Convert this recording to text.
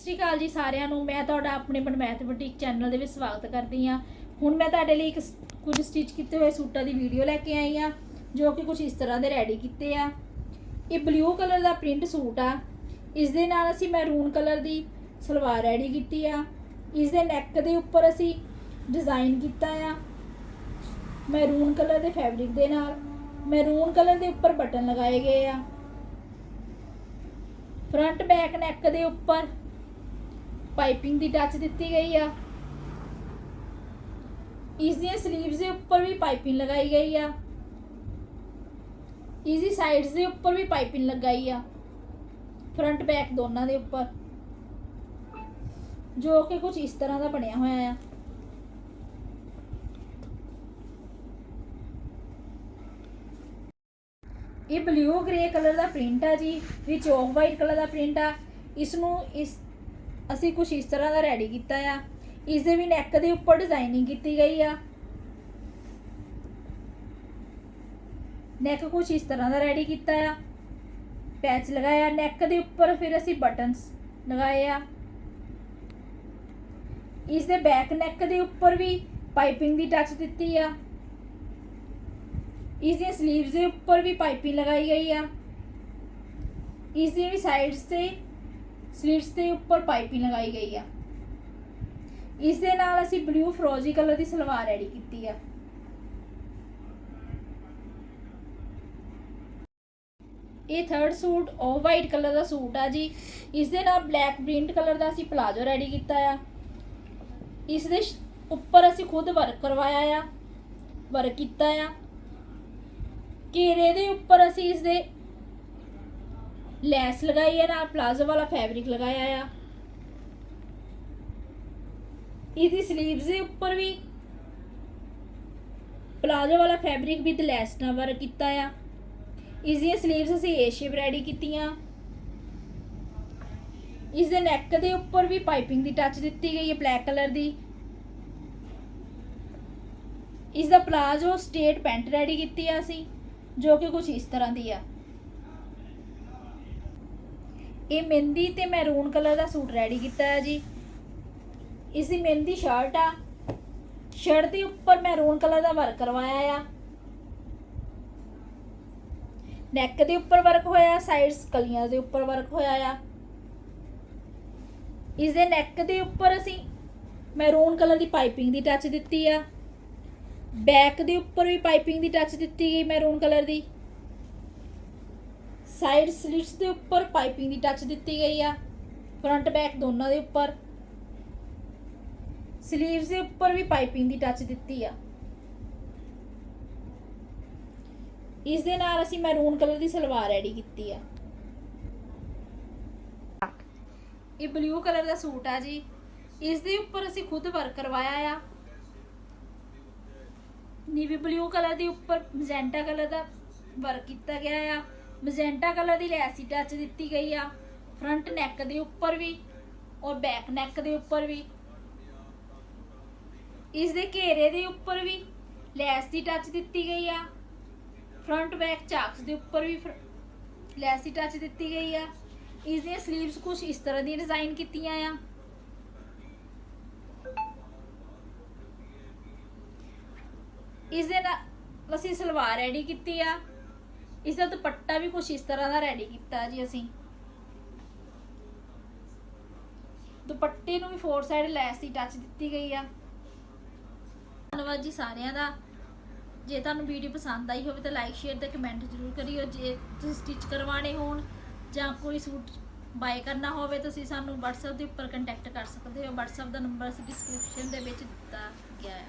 ਸਤਿ ਸ਼੍ਰੀ ਅਕਾਲ ਜੀ ਸਾਰਿਆਂ ਨੂੰ। ਮੈਂ ਤੁਹਾਡਾ ਆਪਣੇ ਬਨਮੈਥ ਬੁਟੀਕ ਚੈਨਲ ਦੇ ਵਿੱਚ ਸਵਾਗਤ ਕਰਦੀ ਹਾਂ। ਹੁਣ ਮੈਂ ਤੁਹਾਡੇ ਲਈ ਇੱਕ ਕੁਝ ਸਟਿਚ ਕੀਤੇ ਹੋਏ ਸੂਟਾਂ ਦੀ ਵੀਡੀਓ ਲੈ ਕੇ ਆਈ ਆ ਜੋ ਕਿ ਕੁਝ ਇਸ ਤਰ੍ਹਾਂ ਦੇ ਰੈਡੀ ਕੀਤੇ ਆ। ਇਹ ਬਲੂ ਕਲਰ ਦਾ ਪ੍ਰਿੰਟ ਸੂਟ ਆ। ਇਸ ਦੇ ਨਾਲ ਅਸੀਂ ਮੈਰੂਨ ਕਲਰ ਦੀ ਸਲਵਾਰ ਰੈਡੀ ਕੀਤੀ ਆ। ਇਸ ਦੇ ਨੈਕ ਦੇ ਉੱਪਰ ਅਸੀਂ ਡਿਜ਼ਾਈਨ ਕੀਤਾ ਆ। ਮੈਰੂਨ ਕਲਰ ਦੇ ਫੈਬਰਿਕ ਦੇ ਨਾਲ। ਮੈਰੂਨ ਕਲਰ ਦੇ ਉੱਪਰ ਬਟਨ ਲਗਾਏ ਗਏ ਆ। ਫਰੰਟ ਬੈਕ ਨੈਕ ਦੇ ਉੱਪਰ ਪਾਈਪਿੰਗ ਦੀ ਟੱਚ ਦਿੱਤੀ ਗਈ ਆ। ਇਸ ਦੀਆਂ ਸਲੀਵਸ ਦੇ ਉੱਪਰ ਵੀ ਪਾਈਪਿੰਗ ਲਗਾਈ ਗਈ ਆ। ਇਸ ਦੀ ਸਾਈਡਸ ਦੇ ਉੱਪਰ ਵੀ ਪਾਈਪਿੰਗ ਲਗਾਈ ਆ। ਫਰੰਟ ਬੈਕ ਦੋਨਾਂ ਦੇ ਉੱਪਰ। ਜੋ ਕਿ ਕੁਝ ਇਸ ਤਰ੍ਹਾਂ ਦਾ ਬਣਿਆ ਹੋਇਆ ਆ। ਇਹ ਬਲੂ ਗ੍ਰੇ ਕਲਰ ਦਾ ਪ੍ਰਿੰਟ ਆ ਜੀ। ਵਿੱਚ ਆਫ ਵਾਈਟ ਕਲਰ ਦਾ ਪ੍ਰਿੰਟ ਆ। ਇਸ ਨੂੰ ਇਸ ਅਸੀਂ ਕੁਝ ਇਸ ਤਰ੍ਹਾਂ ਦਾ ਰੈਡੀ ਕੀਤਾ ਆ। ਇਸ ਦੇ ਵੀ ਨੈਕ ਦੇ ਉੱਪਰ ਡਿਜ਼ਾਈਨਿੰਗ ਕੀਤੀ ਗਈ ਆ। ਨੈਕ ਕੁਝ ਇਸ ਤਰ੍ਹਾਂ ਦਾ ਰੈਡੀ ਕੀਤਾ ਆ। ਪੈਚ ਲਗਾਇਆ ਨੈਕ ਦੇ ਉੱਪਰ ਫਿਰ ਅਸੀਂ ਬਟਨਸ ਲਗਾਏ ਆ। ਇਸ ਦੇ ਬੈਕ ਨੈਕ ਦੇ ਉੱਪਰ ਵੀ ਪਾਈਪਿੰਗ ਦੀ ਟੱਚ ਦਿੱਤੀ ਆ। ਇਸ ਦੇ ਸਲੀਵਸ ਦੇ ਉੱਪਰ ਵੀ ਪਾਈਪਿੰਗ ਲਗਾਈ ਗਈ ਆ। ਇਸ ਦੀਆਂ ਵੀ ਸਾਈਡਸ ਤੇ ਸਲੀਵਸ ਦੇ ਉੱਪਰ ਪਾਈਪਿੰਗ ਲਗਾਈ ਗਈ ਆ। ਇਸ ਦੇ ਨਾਲ ਅਸੀਂ ਬਲੂ ਫਰੋਜ਼ੀ ਕਲਰ ਦੀ ਸਲਵਾਰ ਰੈਡੀ ਕੀਤੀ ਆ। ਇਹ third suit off white colour ਦਾ ਸੂਟ ਆ ਜੀ। ਇਸ ਦੇ ਨਾਲ ਬਲੈਕ ਪ੍ਰਿੰਟ ਕਲਰ ਦਾ ਅਸੀਂ ਪਲਾਜੋ ਰੈਡੀ ਕੀਤਾ ਆ। ਇਸ ਦੇ ਉੱਪਰ ਅਸੀਂ ਖੁਦ ਵਰਕ ਕਰਵਾਇਆ ਆ ਵਰਕ ਕੀਤਾ ਆ। ਘੇਰੇ ਦੇ ਉੱਪਰ ਅਸੀਂ ਇਸ ਦੇ ਲੈਸ ਲਗਾਈ ਹੈ ਨਾਲ ਪਲਾਜ਼ੋ ਵਾਲਾ ਫੈਬਰਿਕ ਲਗਾਇਆ ਆ। ਇਹਦੀ ਸਲੀਵਸ ਦੇ ਉੱਪਰ ਵੀ ਪਲਾਜ਼ੋ ਵਾਲਾ ਫੈਬਰਿਕ ਵਿਦ ਲੈਸ ਨਾਲ ਵਰਕ ਕੀਤਾ ਆ। ਇਸ ਦੀਆਂ ਸਲੀਵਸ ਅਸੀਂ ਏ ਸ਼ੇਪ ਰੈਡੀ ਕੀਤੀਆਂ। ਇਸ ਦੇ ਨੈਕ ਦੇ ਉੱਪਰ ਵੀ ਪਾਈਪਿੰਗ ਦੀ ਟੱਚ ਦਿੱਤੀ ਗਈ ਹੈ ਬਲੈਕ ਕਲਰ ਦੀ। ਇਸ ਦਾ ਪਲਾਜ਼ੋ ਸਟੇਟ ਪੈਂਟ ਰੈਡੀ ਕੀਤੀ ਆ ਅਸੀਂ, ਜੋ ਕਿ ਕੁਝ ਇਸ ਤਰ੍ਹਾਂ ਦੀ ਆ। ਇਹ ਮਹਿੰਦੀ ਤੇ ਮੈਰੂਨ ਕਲਰ ਦਾ ਸੂਟ ਰੈਡੀ ਕੀਤਾ ਹੈ ਜੀ। ਇਸ ਦੀ ਮਹਿੰਦੀ ਸ਼ਰਟ ਆ। ਸ਼ਰਟ ਦੇ ਉੱਪਰ ਮੈਰੂਨ ਕਲਰ ਦਾ ਵਰਕ ਕਰਵਾਇਆ ਆ। ਨੈਕ ਦੇ ਉੱਪਰ ਵਰਕ ਹੋਇਆ ਸਾਈਡਸ ਕਲੀਆਂ ਦੇ ਉੱਪਰ ਵਰਕ ਹੋਇਆ ਆ। ਇਸ ਦੇ ਨੈਕ ਦੇ ਉੱਪਰ ਅਸੀਂ ਮੈਰੂਨ ਕਲਰ ਦੀ ਪਾਈਪਿੰਗ ਦੀ ਟੱਚ ਦਿੱਤੀ ਆ। ਬੈਕ ਦੇ ਉੱਪਰ ਵੀ ਪਾਈਪਿੰਗ ਦੀ ਟੱਚ ਦਿੱਤੀ ਗਈ ਮੈਰੂਨ ਕਲਰ ਦੀ। ਸਾਈਡ ਸਲਿਟਸ ਦੇ ਉੱਪਰ ਪਾਈਪਿੰਗ ਦੀ ਟੱਚ ਦਿੱਤੀ ਗਈ ਆ ਫਰੰਟ ਬੈਕ ਦੋਨਾਂ ਦੇ ਉੱਪਰ। ਸਲੀਵਸ ਦੇ ਉੱਪਰ ਵੀ ਪਾਈਪਿੰਗ ਦੀ ਟੱਚ ਦਿੱਤੀ ਆ। ਇਸ ਦੇ ਨਾਲ ਅਸੀਂ ਮੈਰੂਨ ਕਲਰ ਦੀ ਸਲਵਾਰ ਰੈਡੀ ਕੀਤੀ ਆ। ਇਹ ਬਲੂ ਕਲਰ ਦਾ ਸੂਟ ਆ ਜੀ। ਇਸ ਦੇ ਉੱਪਰ ਅਸੀਂ ਖੁਦ ਵਰਕ ਕਰਵਾਇਆ ਆ। ਨੀਵੀ ਬਲੂ ਕਲਰ ਦੇ ਉੱਪਰ ਮੈਜੈਂਟਾ ਕਲਰ ਦਾ ਵਰਕ ਕੀਤਾ ਗਿਆ ਆ। ਮਜੈਂਟਾ ਕਲਰ ਦੀ ਲੈਸ ਲੈਸੀ ਟੱਚ ਦਿੱਤੀ ਗਈ ਆ। ਫਰੰਟ ਨੈਕ ਦੇ ਉੱਪਰ ਵੀ ਔਰ ਬੈਕ ਨੈਕ ਦੇ ਉੱਪਰ ਵੀ। ਇਸ ਦੇ ਘੇਰੇ ਦੇ ਉੱਪਰ ਵੀ ਲੈਸ ਦੀ ਟੱਚ ਦਿੱਤੀ ਗਈ ਆ। ਫਰੰਟ ਬੈਕ ਚਾਕਸ ਦੇ ਉੱਪਰ ਵੀ ਫਰ- ਲੈਸ ਦੀ ਟੱਚ ਦਿੱਤੀ ਗਈ ਆ। ਇਸ ਦੀਆਂ ਸਲੀਵਸ ਕੁਝ ਇਸ ਤਰ੍ਹਾਂ ਦੀ ਡਿਜ਼ਾਈਨ ਕੀਤੀਆਂ ਆ। ਇਸ ਦੇ ਨਾਲ ਅਸੀਂ ਸਲਵਾਰ ਰੈਡੀ ਕੀਤੀ ਆ। ਇਸ ਦਾ ਦੁਪੱਟਾ ਵੀ ਕੁਝ ਇਸ ਤਰ੍ਹਾਂ ਦਾ ਰੈਡੀ ਕੀਤਾ ਜੀ ਅਸੀਂ। ਦੁਪੱਟੇ ਨੂੰ ਵੀ ਫੋਰ ਸਾਈਡ ਲੈਸ ਦੀ ਟੱਚ ਦਿੱਤੀ ਗਈ ਆ। ਧੰਨਵਾਦ ਜੀ ਸਾਰਿਆਂ ਦਾ। ਜੇ ਤੁਹਾਨੂੰ ਵੀਡੀਓ ਪਸੰਦ ਆਈ ਹੋਵੇ ਤਾਂ ਲਾਈਕ ਸ਼ੇਅਰ ਤੇ ਕਮੈਂਟ ਜ਼ਰੂਰ ਕਰਿਓ। ਜੇ ਤੁਸੀਂ ਸਟਿਚ ਕਰਵਾਣੇ ਹੋਣ ਜਾਂ ਕੋਈ ਸੂਟ ਬਾਏ ਕਰਨਾ ਹੋਵੇ ਤੁਸੀਂ ਸਾਨੂੰ WhatsApp ਦੇ ਉੱਪਰ ਕੰਟੈਕਟ ਕਰ ਸਕਦੇ ਹੋ। WhatsApp ਦਾ ਨੰਬਰ ਅਸੀਂ ਡਿਸਕ੍ਰਿਪਸ਼ਨ ਦੇ ਵਿੱਚ ਦਿੱਤਾ ਗਿਆ ਹੈ